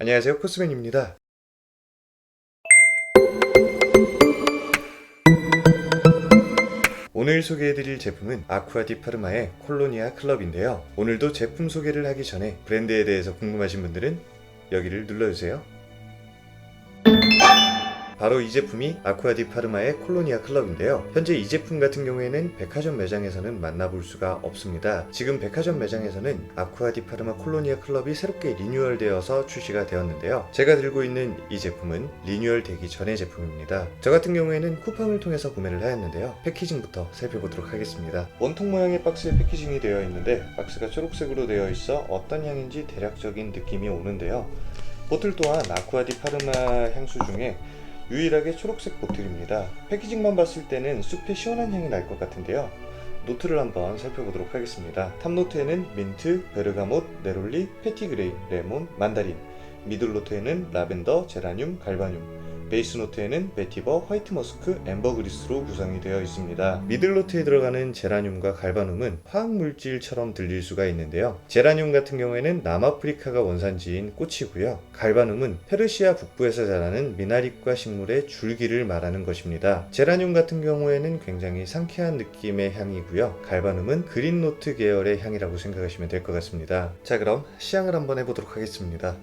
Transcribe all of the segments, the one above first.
안녕하세요 코스맨입니다. 오늘 소개해드릴 제품은 아쿠아디 파르마의 콜로니아 클럽인데요. 오늘도 제품 소개를 하기 전에 브랜드에 대해서 궁금하신 분들은 여기를 눌러주세요 바로 이 제품이 아쿠아디 파르마의 콜로니아 클럽인데요. 현재 이 제품 같은 경우에는 백화점 매장에서는 만나볼 수가 없습니다. 지금 백화점 매장에서는 아쿠아디 파르마 콜로니아 클럽이 새롭게 리뉴얼되어서 출시가 되었는데요. 제가 들고 있는 이 제품은 리뉴얼 되기 전의 제품입니다. 저 같은 경우에는 쿠팡을 통해서 구매를 하였는데요. 패키징부터 살펴보도록 하겠습니다. 원통 모양의 박스에 패키징이 되어 있는데 박스가 초록색으로 되어 있어 어떤 향인지 대략적인 느낌이 오는데요. 보틀 또한 아쿠아디 파르마 향수 중에 유일하게 초록색 보틀입니다. 패키징만 봤을 때는 숲의 시원한 향이 날 것 같은데요. 노트를 한번 살펴보도록 하겠습니다. 탑노트에는 민트, 베르가못, 네롤리, 페티그레이, 레몬, 만다린 미들 노트에는 라벤더, 제라늄, 갈바늄 베이스 노트에는 베티버, 화이트 머스크, 엠버 그리스로 구성이 되어 있습니다. 미들 노트에 들어가는 제라늄과 갈바눔은 화학 물질처럼 들릴 수가 있는데요. 제라늄 같은 경우에는 남아프리카가 원산지인 꽃이고요. 갈바눔은 페르시아 북부에서 자라는 미나립과 식물의 줄기를 말하는 것입니다. 제라늄 같은 경우에는 굉장히 상쾌한 느낌의 향이고요. 갈바눔은 그린 노트 계열의 향이라고 생각하시면 될 것 같습니다. 자, 그럼 시향을 한번 해보도록 하겠습니다.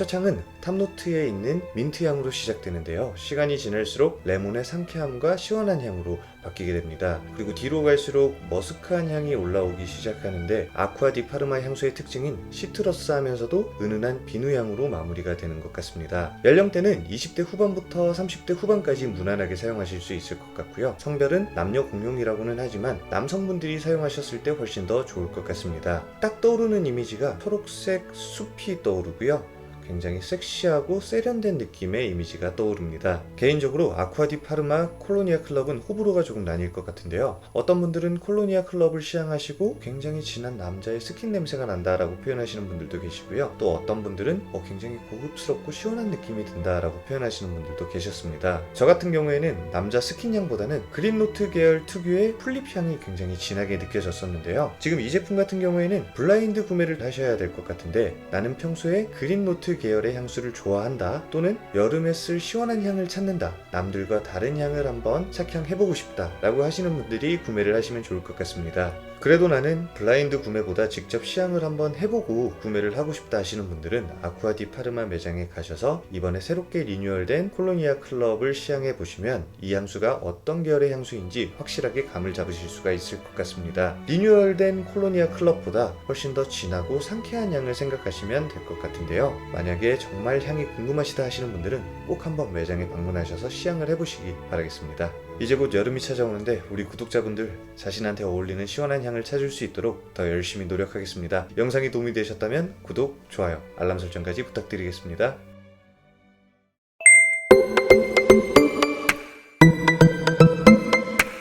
첫 향은 탑노트에 있는 민트 향으로 시작되는데요. 시간이 지날수록 레몬의 상쾌함과 시원한 향으로 바뀌게 됩니다. 그리고 뒤로 갈수록 머스크한 향이 올라오기 시작하는데 아쿠아디 파르마 향수의 특징인 시트러스 하면서도 은은한 비누 향으로 마무리가 되는 것 같습니다. 연령대는 20대 후반부터 30대 후반까지 무난하게 사용하실 수 있을 것 같고요. 성별은 남녀 공용이라고는 하지만 남성분들이 사용하셨을 때 훨씬 더 좋을 것 같습니다. 딱 떠오르는 이미지가 초록색 숲이 떠오르고요. 굉장히 섹시하고 세련된 느낌의 이미지가 떠오릅니다. 개인적으로 아쿠아디 파르마 콜로니아 클럽은 호불호가 조금 나뉠 것 같은데요. 어떤 분들은 콜로니아 클럽을 시향하시고 굉장히 진한 남자의 스킨 냄새가 난다라고 표현하시는 분들도 계시고요. 또 어떤 분들은 어, 굉장히 고급스럽고 시원한 느낌이 든다라고 표현하시는 분들도 계셨습니다. 저 같은 경우에는 남자 스킨 향보다는 그린노트 계열 특유의 풀립 향이 굉장히 진하게 느껴졌었는데요. 지금 이 제품 같은 경우에는 블라인드 구매를 하셔야 될 것 같은데 나는 평소에 그린노 트 계열의 향수를 좋아한다 또는 여름에 쓸 시원한 향을 찾는다. 남들과 다른 향을 한번 착향해보고 싶다 라고 하시는 분들이 구매를 하시면 좋을 것 같습니다. 그래도 나는 블라인드 구매보다 직접 시향을 한번 해보고 구매를 하고 싶다 하시는 분들은 아쿠아디 파르마 매장에 가셔서 이번에 새롭게 리뉴얼된 콜로니아 클럽을 시향해 보시면 이 향수가 어떤 계열의 향수인지 확실하게 감을 잡으실 수가 있을 것 같습니다. 리뉴얼된 콜로니아 클럽보다 훨씬 더 진하고 상쾌한 향을 생각하시면 될 것 같은데요 만약에 정말 향이 궁금하시다 하시는 분들은 꼭 한번 매장에 방문하셔서 시향을 해보시기 바라겠습니다. 이제 곧 여름이 찾아오는데 우리 구독자분들 자신한테 어울리는 시원한 향을 찾을 수 있도록 더 열심히 노력하겠습니다. 영상이 도움이 되셨다면 구독, 좋아요, 알람 설정까지 부탁드리겠습니다.